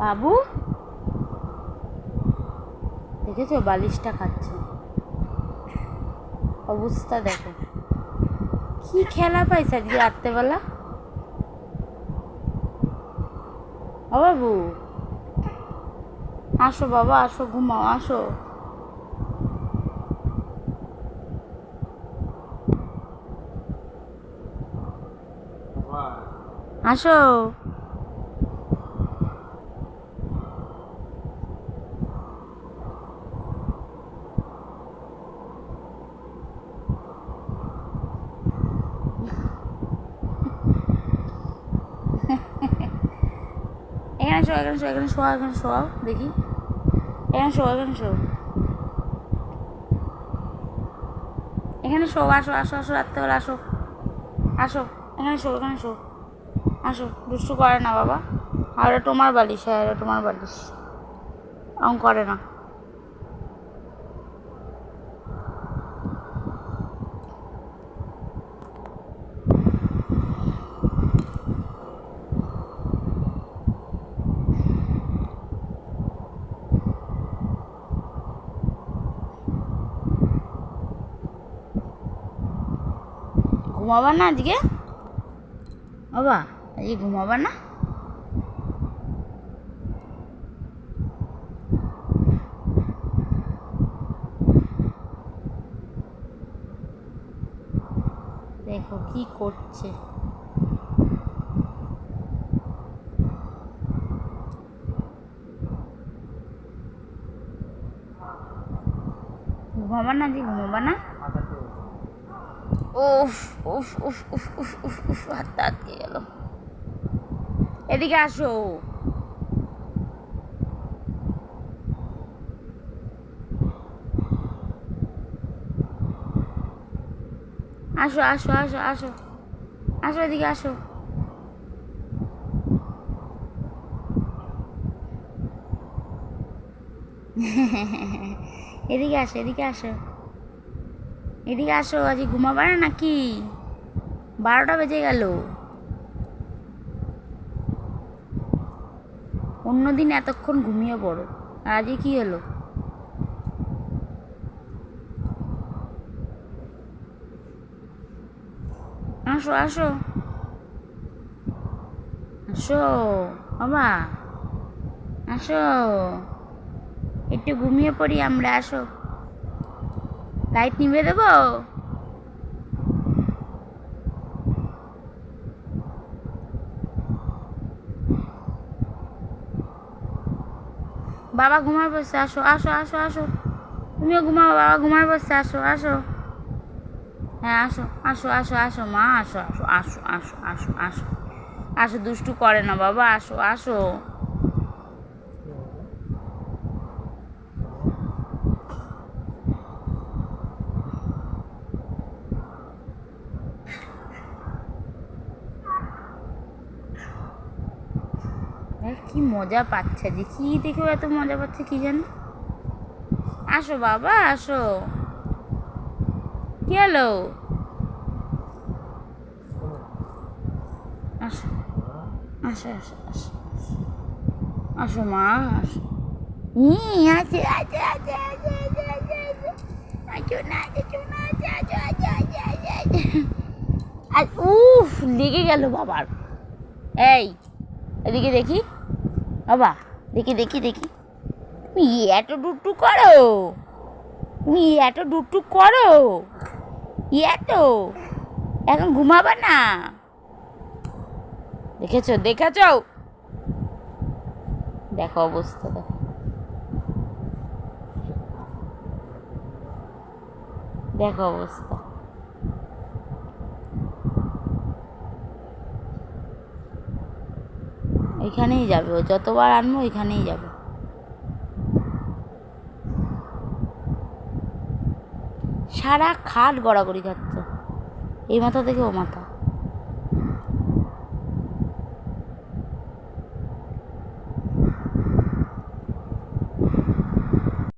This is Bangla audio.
বাবু? দেখেছ? বালিশটা খাচ্ছে। অবস্থা দেখো। কি খেলা পাইছে আজকে রাত্রেবেলা? ও বাবু। আসো বাবা, আসো, ঘুমাও, আসো। আসো। এখানে শো এখানে শো এখানে শো এখানে শো দেখি। এখানে শো এখানে শো এখানে শো আসো আসো আসো রাত্রেবেলা আসো। আসো, এখানে শো এখানে শো আসো, দুষ্টু করে না বাবা। আর তোমার বালিশ হ্যাঁ তোমার বালিশ। এখন করে না। ঘুমাবা না আজকে? বাবা, আজকে ঘুমাবা না? দেখো কি করছে। ঘুমাবা না, আজকে ঘুমাবা না? উফ উফ উফ উফ উফ উফ উফ হাতটা আটকে গেল এদিকে আসো আসো আসো আসো আসো আসো এদিকে আসো এদিকে আসো এদিকে আসো এদিকে আসো আজকে ঘুমাবা না নাকি? বারোটা বেজে গেল। অন্যদিন এতক্ষণ ঘুমিয়ে পড়ো। আর আজকে কি হলো? আসো আসো। আসো, বাবা। আসো। একটু ঘুমিয়ে পড়ি, আমরা আসো। লাইট নিভে দেবো? বাবা ঘুমার বসছে আসো আসো আসো আসো। তুমিও ঘুমাও, বাবা ঘুমার বসছে আসো আসো। হ্যাঁ আসো আসো আসো আসো, মা, আসো আসো আসো আসো আসো আসো। আসো, দুষ্টু করে না বাবা, আসো আসো। দেখ কি মজা পাচ্ছে যে কি দেখেও এত মজা পাচ্ছে কি জানি আসো বাবা আসো কি হলো আসো আসো আসো আসো আসো। মা আসো আছে না আর উফ লেগে গেল বাবার এই এদিকে দেখি বাবা, দেখি দেখি দেখি। তুমি এত ডুটু করো। তুমি এত ডুটু করো। এত। এখন ঘুমাবা না। দেখেছ দেখেছ? দেখো অবস্থা, দেখো। দেখো অবস্থা। ওইখানেই যাবে, ও যতবার আনব ওইখানেই যাবে। সারা খাট গড়াগড়ি খাচ্ছে। এই মাথা থেকে ও মাথা।